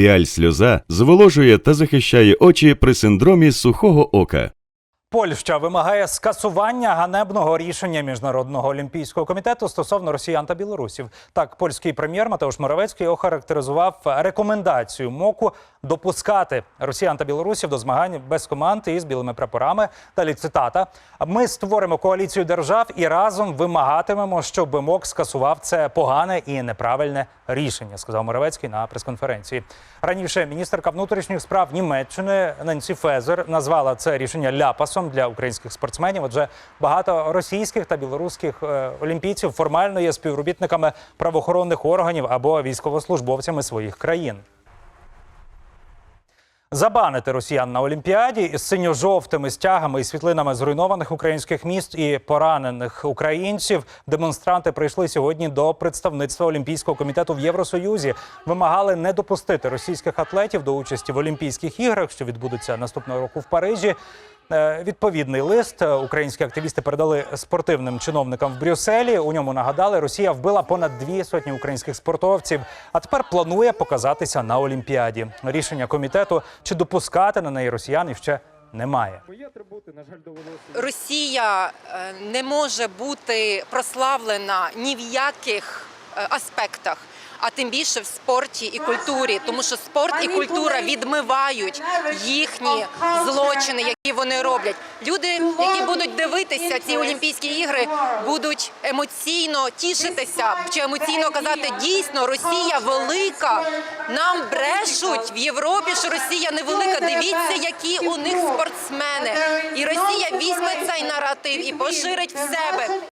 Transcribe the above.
Піаль сльоза зволожує та захищає очі при синдромі сухого ока. Польща вимагає скасування ганебного рішення міжнародного олімпійського комітету стосовно росіян та білорусів. Так, польський прем'єр Матеуш Моровецький охарактеризував рекомендацію МОКу допускати росіян та білорусів до змагань без команд із білими прапорами. Далі цитата: ми створимо коаліцію держав і разом вимагатимемо, щоб МОК скасував це погане і неправильне рішення, сказав Моровецький на прес-конференції. Раніше міністерка внутрішніх справ Німеччини Ненсі Фезер назвала це рішення ляпасом для українських спортсменів. Отже, багато російських та білоруських е, олімпійців формально є співробітниками правоохоронних органів або військовослужбовцями своїх країн. Забанити росіян на Олімпіаді із синьо-жовтими стягами і світлинами зруйнованих українських міст і поранених українців. Демонстранти прийшли сьогодні до представництва Олімпійського комітету в Євросоюзі. Вимагали не допустити російських атлетів до участі в Олімпійських іграх, що відбудуться наступного року в Парижі. Е, Відповідний лист е, українські активісти передали спортивним чиновникам в Брюсселі. У ньому нагадали, Росія вбила понад дві сотні українських спортовців, а тепер планує показатися на Олімпіаді. Рішення комітету чи допускати на неї росіян ще немає. Росія е, не може бути прославлена ні в яких аспектах. А тим більше в спорті і культурі, тому що спорт і культура відмивають їхні злочини, які вони роблять. Люди, які будуть дивитися ці Олімпійські ігри, будуть емоційно тішитися чи емоційно казати дійсно Росія велика. Нам брешуть в Європі, що Росія невелика. Дивіться, які у них спортсмени. І Росія візьме цей наратив і поширить в себе.